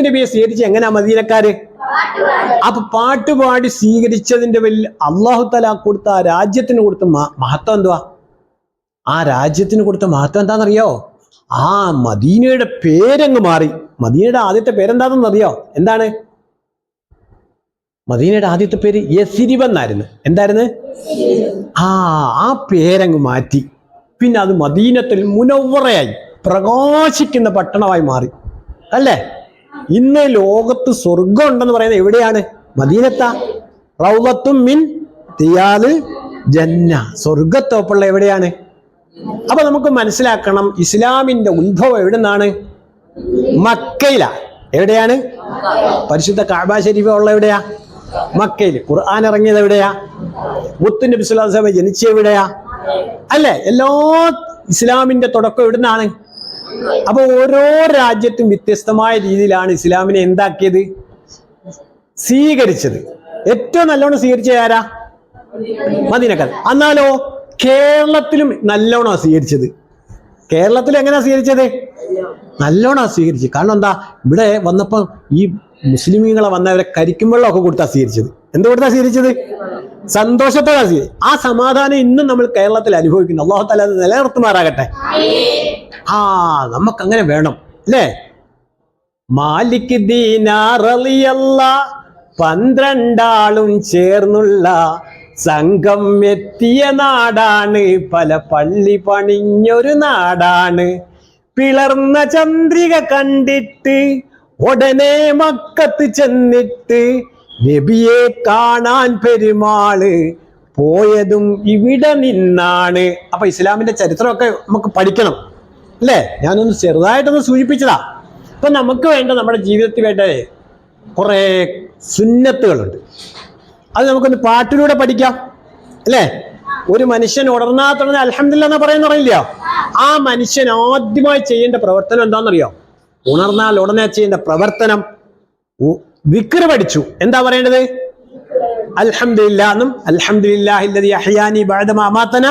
നബിയെ സ്വീകരിച്ച് എങ്ങനെയാ മദീനക്കാര്? അപ്പൊ പാട്ടുപാടി സ്വീകരിച്ചതിന്റെ വലിയ അള്ളാഹു തല കൊടുത്ത ആ രാജ്യത്തിന് കൊടുത്ത മഹത്വം എന്തുവാ? ആ രാജ്യത്തിന് കൊടുത്ത മഹത്വം എന്താണെന്നറിയോ? ആ മദീനയുടെ പേരങ്ങ് മാറി. മദീനയുടെ ആദ്യത്തെ പേരെന്താണെന്ന് അറിയോ? എന്താണ്? മദീനയുടെ ആദ്യത്തെ പേര് യസിരിബ് എന്നായിരുന്നു. എന്തായിരുന്നു? ആ ആ പേരങ്ങ് മാറ്റി. പിന്നെ അത് മദീനത്തിൽ മുനവറയായി പ്രകാശിക്കുന്ന പട്ടണമായി മാറി. അല്ലേ? ഇന്ന് ലോകത്ത് സ്വർഗം ഉണ്ടെന്ന് പറയുന്നത് എവിടെയാണ്? മദീനത്ത. റൗലത്തും മിൻ തിയാൽ ജന്ന. സ്വർഗത്തോപ്പുള്ള എവിടെയാണ്? അപ്പൊ നമുക്ക് മനസ്സിലാക്കണം ഇസ്ലാമിന്റെ ഉത്ഭവം എവിടെ നിന്നാണ് മക്കയിലാ. എവിടെയാണ്? പരിശുദ്ധ കാബ ശരീഫ ഉള്ള എവിടെയാ? മക്കയിൽ. ഖുർആൻ ഇറങ്ങിയത് എവിടെയാ? സ്വല്ലല്ലാഹു അലൈഹി വസല്ലം ജനിച്ച എവിടെയാ? അല്ലേ? എല്ലാ ഇസ്ലാമിന്റെ തുടക്കം എവിടുന്നാണ്? അപ്പൊ ഓരോ രാജ്യത്തും വ്യത്യസ്തമായ രീതിയിലാണ് ഇസ്ലാമിനെ എന്താക്കിയത്? സ്വീകരിച്ചത്. ഏറ്റവും നല്ലോണം സ്വീകരിച്ച ആരാ? മദീനക്കാർ. എന്നാലോ കേരളത്തിലും നല്ലോണം സ്വീകരിച്ചത്. കേരളത്തിൽ എങ്ങനെയാ സ്വീകരിച്ചത്? നല്ലോണം സ്വീകരിച്ചു. കാരണം എന്താ? ഇവിടെ വന്നപ്പോ ഈ മുസ്ലിമീങ്ങളെ വന്നവരെ കരിക്കും വെള്ളമൊക്കെ കൊടുത്താ സ്വീകരിച്ചത്. എന്ത് കൊടുത്താ സ്വീകരിച്ചത്? സന്തോഷത്തോടെ സ്വീകരിച്ചു ആ സമാധാനം ഇന്നും നമ്മൾ കേരളത്തിൽ അനുഭവിക്കുന്നു. അള്ളാഹു തല നിലനിർത്തുമാറാകട്ടെ. ആ നമുക്ക് അങ്ങനെ വേണം അല്ലേ? മാലിക് പന്ത്രണ്ടാളും ചേർന്നുള്ള സംഘം എത്തിയ നാടാണ്. പല പള്ളി പണിഞ്ഞൊരു നാടാണ്. പിളർന്ന ചന്ദ്രിക കണ്ടിട്ട് ഉടനെ മക്കത്ത് ചെന്നിട്ട് നബിയെ കാണാൻ പെരുമാൾ പോയതും ഇവിടെ നിന്നാണ്. അപ്പൊ ഇസ്ലാമിന്റെ ചരിത്രമൊക്കെ നമുക്ക് പഠിക്കണം അല്ലേ? ഞാനൊന്ന് ചെറുതായിട്ടൊന്ന് സൂചിപ്പിച്ചതാ. അപ്പൊ നമുക്ക് വേണ്ട നമ്മുടെ ജീവിതത്തിൽ വേണ്ട കുറെ സുന്നത്തുകളുണ്ട്. അത് നമുക്കൊന്ന് പാട്ടിലൂടെ പഠിക്കാം അല്ലേ? ഒരു മനുഷ്യൻ ഉണർന്നാ തുടർന്ന് അലഹമില്ല എന്ന് പറയുന്ന പറയില്ല ആ മനുഷ്യൻ ആദ്യമായി ചെയ്യേണ്ട പ്രവർത്തനം എന്താണെന്നറിയോ? ഉണർന്നാൽ ഉടനെ ചെയ്യേണ്ട പ്രവർത്തനം വിക്രമടിച്ചു എന്താ പറയേണ്ടത്? അൽഹംദുലില്ലാ എന്നും അൽഹംദുലില്ലാഹില്ലദി അഹ്യാനി അമാതന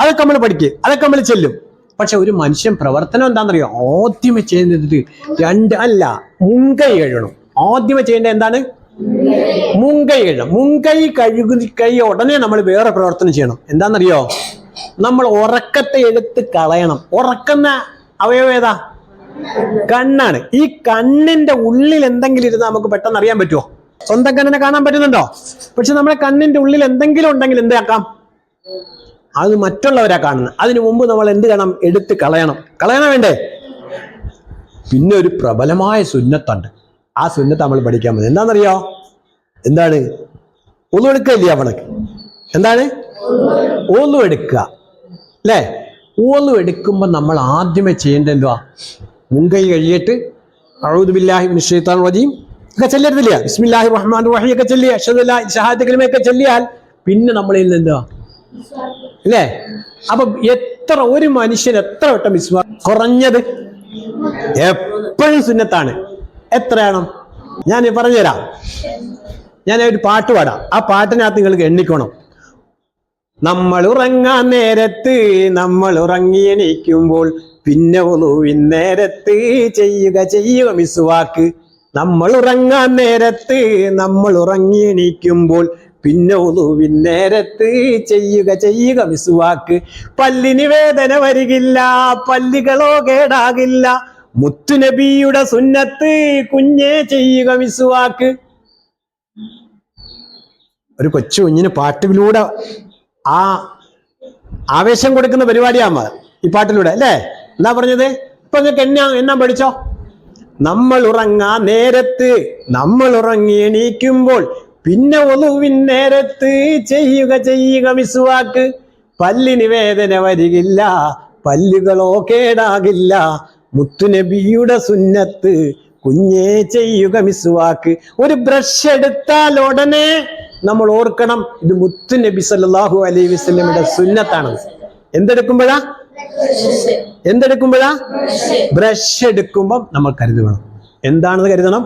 അതൊക്കെ നമ്മൾ പഠിക്കും. അതൊക്കെ നമ്മൾ ചെല്ലും. പക്ഷെ ഒരു മനുഷ്യൻ പ്രവർത്തനം എന്താണെന്നറിയോ? ആദ്യമേ ചെയ്യുന്നത് രണ്ട് അല്ല മുൻകൈ കഴുകണം. ആദ്യമേ ചെയ്യേണ്ട എന്താണ്? മുൻകൈ കഴുകണം. മുൻകൈ കഴുകി കൈ ഉടനെ നമ്മൾ വേറെ പ്രവർത്തനം ചെയ്യണം. എന്താണെന്നറിയോ? നമ്മൾ ഉറക്കത്തെ എടുത്ത് കളയണം. ഉറക്കുന്ന അവയവ ഏതാ? കണ്ണാണ്. ഈ കണ്ണിന്റെ ഉള്ളിൽ എന്തെങ്കിലും ഇരുന്ന് നമുക്ക് പെട്ടെന്ന് അറിയാൻ പറ്റുമോ സ്വന്തം കണ്ണിനെ കാണാൻ പറ്റുന്നുണ്ടോ? പക്ഷെ നമ്മുടെ കണ്ണിന്റെ ഉള്ളിൽ എന്തെങ്കിലും ഉണ്ടെങ്കിൽ എന്താക്കാം അത് മറ്റുള്ളവരാ കാണുന്നത്. അതിനു മുമ്പ് നമ്മൾ എന്ത് ചെയ്യണം? എടുത്ത് കളയണം. കളയണം വേണ്ടേ? പിന്നെ ഒരു പ്രബലമായ സുന്നത്തുണ്ട്. ആ സുന്നത്ത് നമ്മൾ പഠിക്കാൻ മതി എന്താണെന്നറിയോ? എന്താണ്? ഒന്നും എടുക്കില്ല അവണക്ക് എന്താണ്? ഓന്നു എടുക്കുക അല്ലേ? ഓന്നു എടുക്കുമ്പോൾ നമ്മൾ ആദ്യമേ ചെയ്യേണ്ടത് എന്തുവാ? മുൻകൈ കഴിയിട്ട് അഴുദ് ബില്ലാഹി മിനശ് ശൈത്താനിർ റജീം ഒക്കെ ചെല്ലരുതില്ല ബിസ്മില്ലാഹി റഹ്മാൻ റഹീം ഒക്കെ ചെല്ലിയ അഷദുല്ല ചെല്ലിയാൽ പിന്നെ നമ്മളിൽ എന്തുവാ? അല്ലേ? അപ്പൊ എത്ര ഒരു മനുഷ്യൻ എത്ര വട്ടം വിശ്വാ കുറഞ്ഞത്? എപ്പോഴും സുന്നത്താണ്. എത്രയാണ്? ഞാൻ പറഞ്ഞുതരാം. ഞാൻ ഒരു പാട്ട് പാടാം. ആ പാട്ടിനകത്ത് നിങ്ങൾക്ക് എണ്ണിക്കണം. നമ്മൾ ഉറങ്ങാൻ നേരത്ത് നമ്മൾ ഉറങ്ങി എണീക്കുമ്പോൾ പിന്നെ ഒളുവിൻ നേരത്ത് ചെയ്യുക ചെയ്യുക മിസ്വാക്ക് നമ്മൾ ഉറങ്ങാൻ നേരത്ത് നമ്മൾ ഉറങ്ങി എണീക്കുമ്പോൾ പിന്നെ ഒളുവിൻ നേരത്ത് ചെയ്യുക ചെയ്യുക മിസ്വാക്ക് പല്ലിന് വേദന വരികില്ല പല്ലികളോ കേടാകില്ല. മുത്തുനബിയുടെ സുന്നത്ത് കുഞ്ഞേ ചെയ്യുക മിസ്വാക്ക് ഒരു കൊച്ചു കുഞ്ഞിന് പാട്ടിലൂടെ ആ ആവേശം കൊടുക്കുന്ന പരിപാടിയാമ ഈ പാട്ടിലൂടെ അല്ലേ? എന്താ പറഞ്ഞത്? ഇപ്പൊ നിങ്ങൾക്ക് എന്നാ എന്നാ പഠിച്ചോ? നമ്മൾ ഉറങ്ങാ നേരത്ത് നമ്മൾ ഉറങ്ങി എണീക്കുമ്പോൾ പിന്നെ ഒതുവിൻ നേരത്ത് ചെയ്യുക ചെയ്യുക മിസ്വാക്ക് പല്ലിന് വേദന വരികില്ല പല്ലുകളോ കേടാകില്ല. മുത്തുനബിയുടെ സുന്നത്ത് കുഞ്ഞേ ചെയ്യുക മിസ്വാക്ക് ഒരു ബ്രഷ് എടുത്താൽ ഉടനെ നമ്മൾ ഓർക്കണം ഇത് മുത്തു നബി സല്ലാഹു അലൈഹി വസല്ലമയുടെ സുന്നത്താണ്. എന്തെടുക്കുമ്പോഴാ? എന്തെടുക്കുമ്പോഴാ? ബ്രഷ് എടുക്കുമ്പോൾ നമ്മൾ കരുതണം. എന്താണെന്ന് കരുതണം?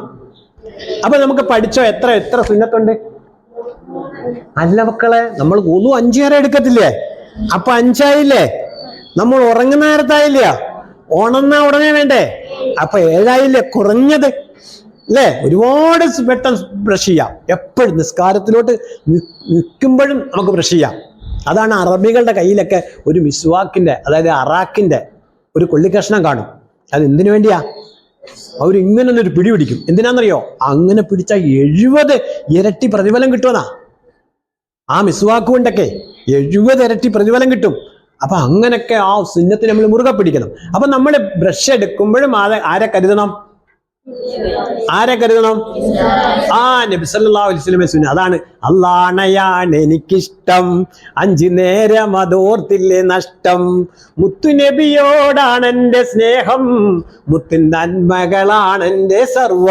അപ്പൊ നമുക്ക് പഠിച്ചോ? എത്ര എത്ര സുന്നത്തുണ്ട്? അല്ല മക്കളെ നമ്മൾ ഒന്നും അഞ്ചു നേരം എടുക്കത്തില്ലേ? അപ്പൊ അഞ്ചായില്ലേ? നമ്മൾ ഉറങ്ങുന്ന നേരത്തായില്ല? ഉണന്ന ഉടനെ വേണ്ടേ? അപ്പൊ ഏഴായില്ലേ? കുറഞ്ഞത്. അല്ലേ? ഒരുപാട് പെട്ടെന്ന് ബ്രഷ് ചെയ്യാം. എപ്പോഴും നിസ്കാരത്തിലോട്ട് നിൽക്കുമ്പോഴും നമുക്ക് ബ്രഷ് ചെയ്യാം. അതാണ് അറബികളുടെ കയ്യിലൊക്കെ ഒരു മിസ്വാക്കിന്റെ അതായത് അറാക്കിന്റെ ഒരു കൊള്ളിക്കഷ്ണം കാണും. അത് എന്തിനു വേണ്ടിയാ? അവർ ഇങ്ങനെ ഒരു പിടി പിടിക്കും. എന്തിനാണെന്നറിയോ അങ്ങനെ പിടിച്ച എഴുപത് ഇരട്ടി പ്രതിഫലം കിട്ടുമെന്നാ. ആ മിസ്വാക്ക് കൊണ്ടൊക്കെ എഴുപത് ഇരട്ടി പ്രതിഫലം കിട്ടും. അപ്പൊ അങ്ങനെയൊക്കെ ആ സുന്നത്തിന് നമ്മൾ മുറുകെ പിടിക്കണം. അപ്പൊ നമ്മൾ ബ്രഷ് എടുക്കുമ്പോഴും ആരെ കരുതണം? ആരെ കരുതണം? ആ നബി സല്ലല്ലാഹു അലൈഹി വസല്ലമയെ സുന്ന അതാണ് അള്ളാണയാണ് എനിക്കിഷ്ടം. അഞ്ചു നേരം അതോർത്തില്ലേ നഷ്ടം. മുത്തു നബിയോടാണ് എന്റെ സ്നേഹം. മുത്തിൻ നന്മകളാണ് എന്റെ സർവ.